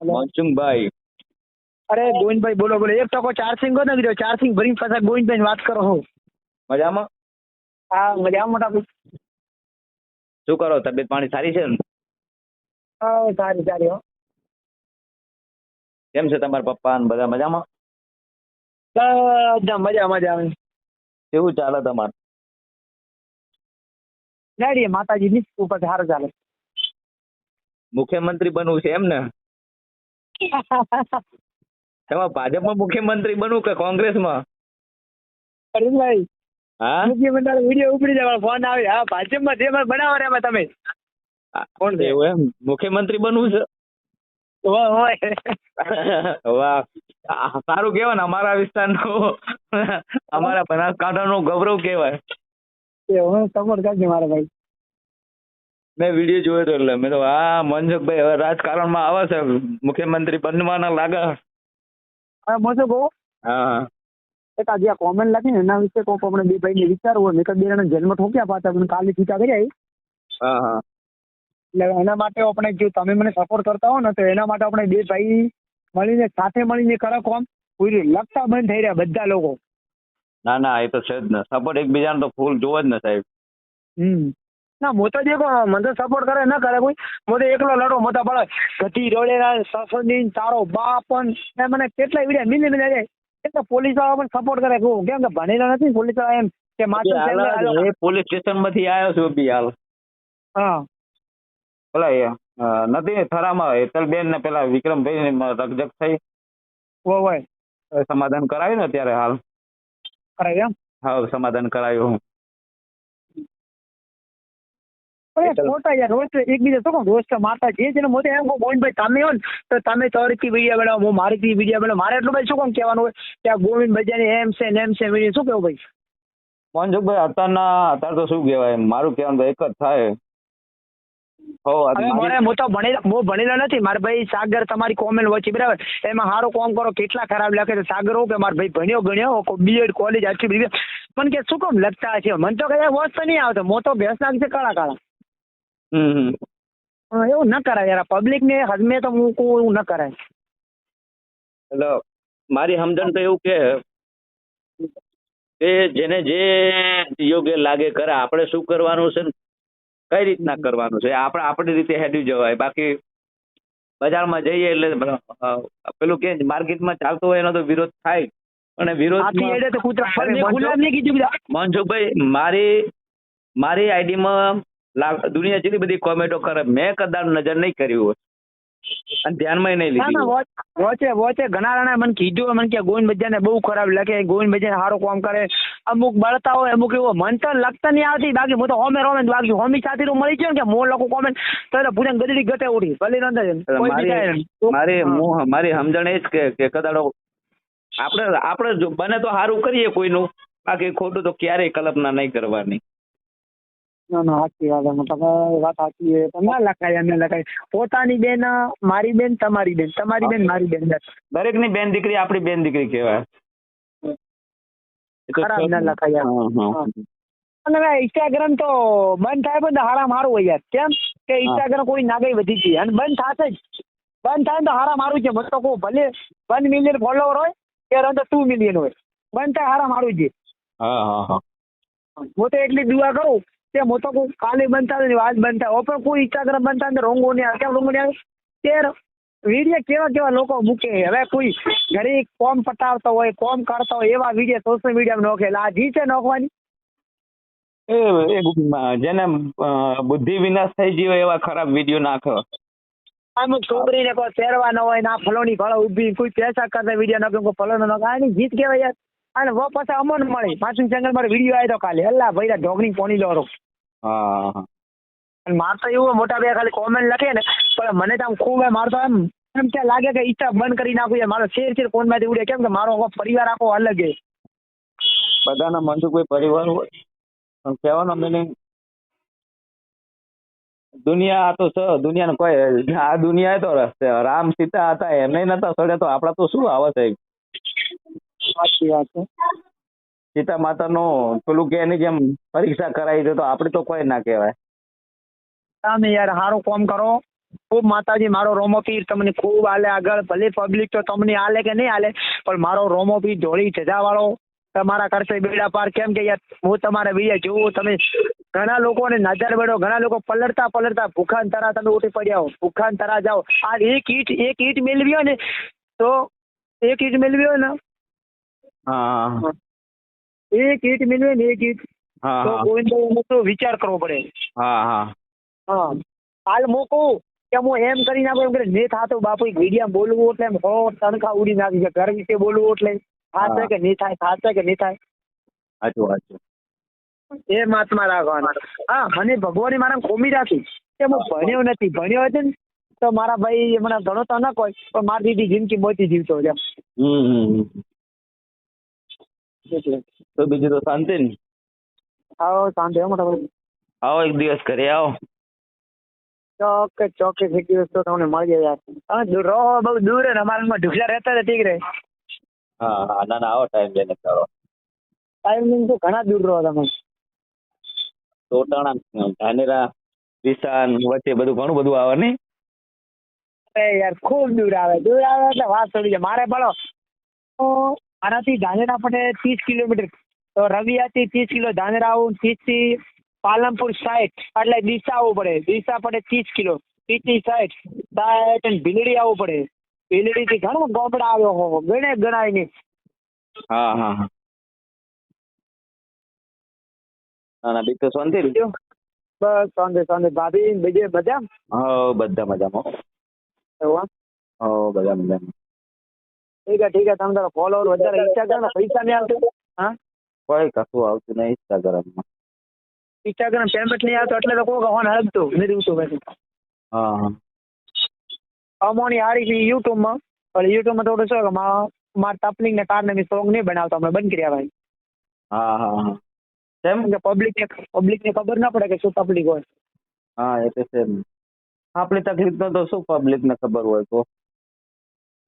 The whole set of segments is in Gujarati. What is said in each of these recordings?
મનસુખભાઈ અરે ગોવિંદભાઈ બોલો બોલો એક ટકો ચાર્જિંગ કરો ને કીધું ચાર્જિંગ ભરીને પાછા ગોવિંદભાઈ વાત કરો હો મજામાં હા મજા મોટા ભાઈ શું કરો? તબિયત પાણી સારી છે ને? હા સારી સારી હો। કેમ છે તમારા પપ્પા ને બધા મજામાં? બધા મજા મજા આવે. કેવું ચાલે તમારે? ગાડીએ માતાજીની ઉપર સારું ચાલે. મુખ્યમંત્રી બનવું છે એમ ને? તમારે ભાજપમાં મુખ્યમંત્રી બનવું કે કોંગ્રેસમાં? અરવિંદભાઈ હા? મુખ્યમંત્રી વીડિયો ઉપડી જાય ફોન આવે. હા ભાજપમાં જે બનાવો રે તમે. કોણ છે? એવું એમ. મુખ્યમંત્રી બનવું છે? વાહ. વાહ સારું કહેવાય ને અમારા વિસ્તારનું અમારા બનાસકાંઠાનું ગૌરવ કહેવાય. એ હું સપોર્ટ કરજો મારા ભાઈ. મેં વીડિયો જોયો હતો એટલે મેં તો હા મનસુખભાઈ હવે રાજકારણમાં આવે છે મુખ્યમંત્રી બનવાના લાગે. હા મનસુખ હા. એક આજે આ કોમેન્ટ લખી ને એના વિશે કોક આપણે બે ભાઈને વિચારવું હોય મેં બે જણા જન્મ ઠોક્યા પાછા મને કાલે ટીકા કરી હા હા. એટલે એના માટે આપણે જો તમે મને સપોર્ટ કરતા હો ને તો એના માટે આપણે બે ભાઈ મળીને સાથે મળીને કરો કોમ. પૂરી લગતા બંધ થઈ રહ્યા બધા લોકો. ના ના એ તો છે જ ને. સપોર્ટ એકબીજાને તો ફૂલ જોવો જ ને સાહેબ. હમ. ના મોતા દેખો મને સપોર્ટ કરે ના કરે કોઈ હું એકલો લડો મોટા પડે ગતિ રોડેલા સસુદી તારો બાપન એ મને કેટલા વિડિયા મિલી મિલી જાય. એ તો પોલીસવાળા પણ સપોર્ટ કરે કહું કેમ કે ભણેલા નથી પોલીસવાળા એમ કે માત્ર પોલીસ સ્ટેશનમાંથી આવ્યો છું બી હાલ. હા. પેલા એ, નથી થરામાં હેતલબેન ને પેલા વિક્રમભાઈ ને રકઝક થઈ. ઓ હોય સમાધાન કરાવ્યું ને અત્યારે હાલ? કરાવ્યું હા સમાધાન કરાવ્યું પણ ખોટા યાર રોજ એકબીજા રોજ મારતા જે છે ને એમ કહું ગોવિંદભાઈ તમે હો ને તો તમે તારીથી વીડિયો બનાવો હું મારીથી વીડિયો બનાવો મારે એટલું ભાઈ શું કામ કહેવાનું હોય? કે આ ગોવિંદ ભજાની એમ છે ને એમ છે વીડિયો શું કેવું ભાઈ? મનસુખભાઈ અત્યારના અત્યારે તો શું કહેવાય મારું કહેવાનું તો એક જ થાય. મારે હું તો ભણેલો હું ભણેલો નથી મારા ભાઈ સાગર તમારી કોમેન્ટ વચ્ચે બરાબર? એમાં સારું કોમ કરો કેટલા ખરાબ લખે છે? સાગર હું કે મારા ભાઈ ભણ્યો ગણ્યો બીએડ કોલેજ આખી બધી પણ કે શું કામ લખતા છે? મને તો કદાચ વોચ નહીં આવતો મોટો તો ભેંસ નાખી છે કાળા કાળા. હમ. એવું ન કરાય યાર. પબ્લિક ને હજમે તો હું કહું એવું ન કરાય. એટલે મારી સમજણ તો એવું કે કે જેને જે યોગ્ય લાગે કરે આપણે શું કરવાનું છે કઈ રીતના કરવાનું છે? આપણે આપણી રીતે હેડી જવાય. બાકી બજારમાં જઈએ એટલે પેલું કે માર્કેટમાં ચાલતો હોય એનો તો વિરોધ થાય અને વિરોધ મનસુખભાઈ મારી મારી આઈડીમાં દુનિયા જેટલી બધી કોમેન્ટો કરે મેં કદાચ નજર નહીં કરી હોય અને ધ્યાનમાં નહીં લીધી. વોચ વોચે ઘણા જણા મને કીધું મને કે ગોવિંદ બજાને બહુ ખરાબ લાગે ગોવિંદ બજાને સારું કામ કરે અમુક બળતા હોય અમુક એવું મન તો લગતા નહીં આવતી બાકી હું તો હોમે રોમે બાકી હોમી સાથે મળી ગયો કે મો લોકો કોમેન્ટ તો પૂછે ગદડી ગતે ઉડી ભલે ન થાય. એટલે કોઈ બી થાય મારી. મારી. સમજણ એ જ કે કે કદાડો આપણે આપણે બને તો સારું કરીએ કોઈનું બાકી ખોટું તો ક્યારેય કલ્પના નહીં કરવાની ના ના સાચી વાત તમે વાત સાચી છે પણ ના લખાય એમને લખાય. પોતાની બેન મારી બેન તમારી બેન. તમારી બેન મારી બેન દરેકની બેન દીકરી આપણી બેન દીકરી કહેવાય. ખરાબ ના લખાય યાર. હા, હા. અને ઇન્સ્ટાગ્રામ તો બંધ થાય પણ હારા મારું હોય યાર. કેમ? કે ઇન્સ્ટાગ્રામ કોઈ નાગઈ વધી ગઈ. અને બંધ થશે જ. બંધ થાય તો હારા મારું છે. મને તો કહું ભલે વન મિલિયન ફોલોવર હોય કે રંગ ટુ મિલિયન હોય. બંધ થાય હારા મારું છે. હા હા હા. હું તો એટલી દુઆ કરું. કે મોટો કોઈ કાલે બંધ થાય ને આજ બંધ થાય પણ કોઈ ઇન્સ્ટાગ્રામ બનતા થાય રોંગો ને કેમ રોંગો ને આવે વીડિયો કેવા કેવા લોકો મૂકે હવે કોઈ ઘરે કોમ પટાવતા હોય કોમ કરતો હોય એવા વીડિયો સોશિયલ મીડિયામાં નોખે. આ જી છે નોખવાની? એ એ જેને બુદ્ધિ વિનાશ થઈ ગયો એવા ખરાબ વીડિયો નાખો. અમુક છોકરીને કોઈ પહેરવા ન હોય ના ફલોની ફળો ઊભી કોઈ પૈસા કરતા વીડિયો નાખ્યો કોઈ ફલોનો નાખે. આની જીત કહેવાય યાર. અને વો પાછા અમન મળે. પાછું ચેનલ મારો વીડિયો આવ્યો કાલે. અલ્લા ભાઈ ઢોકણી પોણી લો હા. હા અને માર તો એવું મોટા ભાઈ ખાલી કોમેન્ટ લખે ને પણ મને તો આમ ખૂબ હોય, માર તો એમ એમ કે લાગે કે ઈચ્છા બંધ કરી નાખું યાર મારો શેર શેર ફોનમાંથી ઉડે. કેમ કે મારો આખો પરિવાર આખો અલગ છે. બધાના મનસુખભાઈ પરિવાર હોય. પણ કહેવાનો મિનિંગ દુનિયા આ તો છે દુનિયાને કોઈ આ દુનિયા તો રસ્તે રામ સીતા હતા એમને નતા સડે તો આપડા તો શું આવે સાહેબ સાચી વાત છે. સીતા માતાનો પેલું કે એની જેમ પરીક્ષા કરાવી દે તો આપણે તો કોઈ ના કહેવાય. તમે યાર સારું કામ કરો. ખૂબ માતાજી મારો રોમોપીર તમને ખૂબ આલે આગળ. ભલે પબ્લિક તો તમને આલે કે નહીં આલે પણ મારો રોમોપીર ધોળી જજાવાળો તમારા કરશે બેડા પાર કેમ કે યાર હું તમારે વીડિયો જોઉં તમે ઘણા લોકોને નજર બેડો ઘણા લોકો પલળતા પલળતા ભૂખાન તરા તમે ઉઠી પડ્યા હો ભૂખાન તરા જાઓ. આ એક ઈટ એક ઈટ મેળવી હોય ને તો એક ઈટ મેળવી હોય ને? હા. એક ઈટ મેળવી ને એક ઈટ તો હા. તો વિચાર કરવો પડે. હા હા. હા. હાલ મોકો કે હું એમ કરી નાખું એમ કરે ને થાતો બાપુ એક વીડિયો બોલવું એટલે એમ હો તણખા ઉડી નાખી છે ઘર વિશે બોલવું એટલે હા. કે નહીં થાય થાશે કે નહીં થાય. સાચું સાચું. એ મહાત્મા રાખવાના. હા મને ભગવાને મારા કોમી રાખી. કે હું ભણ્યો નથી. ભણ્યો હતો ને તો મારા ભાઈ મને ઘણો તો ન કોઈ પણ મારી દીદી જિંદગી મોતી જીવતો છે. હમ. એટલે. તો બીજું તો શાંતિ ને? આવો શાંતિ હો મોટા ભાઈ. આવો એક દિવસ ઘરે આવો. ચોક્કસ ચોકે એક દિવસ તો તમને મળી જાય યાર. હા દૂર રહો બહુ દૂર ને અમારા ઢુકલા રહેતા હતા ઠીક રહે હા હા ના ના આવો ટાઈમ લઈને કરો લઈને તો ઘણા દૂર રહો તમે. ટોટાણા ધાનેરા દિશાન વચ્ચે બધું ઘણું બધું આવે નહીં અરે યાર ખૂબ દૂર આવે દૂર આવે એટલે વાત છોડી જાય. મારે તો આનાથી ધાનેરા પડે ત્રીસ કિલોમીટર. તો રવિયાથી ત્રીસ કિલો ધાનેરા આવું ત્રીસથી પાલનપુર સાઈઠ એટલે ડીસા આવવું પડે. ડીસા પડે ત્રીસ કિલો ત્રીસથી સાઈઠ સાઈઠ અને ભીલડી આવવું પડે. ભીલડી થી ઘણો ગોબડા આવ્યો હો ગણે ગણાય નહીં. હા હા હા. ના તો શાંતિ? બસ સાંજે સાંજે ભાભી બીજે બધા હો બધા મજામાં હો. બધા મજામાં. ઠીક છે ઠીક હે તમે તારો ફોલોવર વધારે ઇન્સ્ટાગ્રામ પૈસા નહીં આવતું હા? કોઈ કશું આવતું નહીં ઇન્સ્ટાગ્રામમાં ઇન્સ્ટાગ્રામ પેમેન્ટ નહીં આવતો એટલે તો કોઈ ફોન હલતું નથી દીધું પછી હા હા. અમોની હારી છે યુટ્યુબમાં પણ યુટ્યુબમાં થોડું શું કે મા- મારા તપલિંગ ને કારણે મેં સોંગ નહીં બનાવતા અમે બંધ કર્યા ભાઈ. હા હા હા. કેમ કે પબ્લિક ને પબ્લિક ને ખબર ના પડે કે શું તકલીફ હોય. હા એ તો છે આપણી તકલીફ તો શું પબ્લિક ને ખબર હોય તો?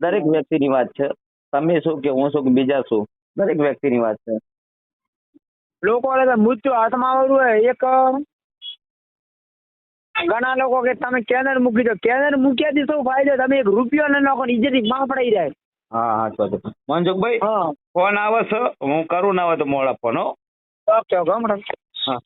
દરેક વ્યક્તિની વાત છે. તમે શું કે હું શું કે બીજા શું? દરેક વ્યક્તિની વાત છે. લોકો મૃત્યુ હાથમાં આવેલું હોય એક ઘણા લોકો કે તમે કેનર મૂકી દો. કેનર મૂક્યાથી શું ફાયદો? તમે એક રૂપિયો ન નાખો ઇજ્જતમાં પડાઈ જાય. હા હા તો મનસુખભાઈ હા. ફોન આવે છે. હું કરું ના આવે તો મોડા ફોન ઓકે ઓકે હમણાં હા.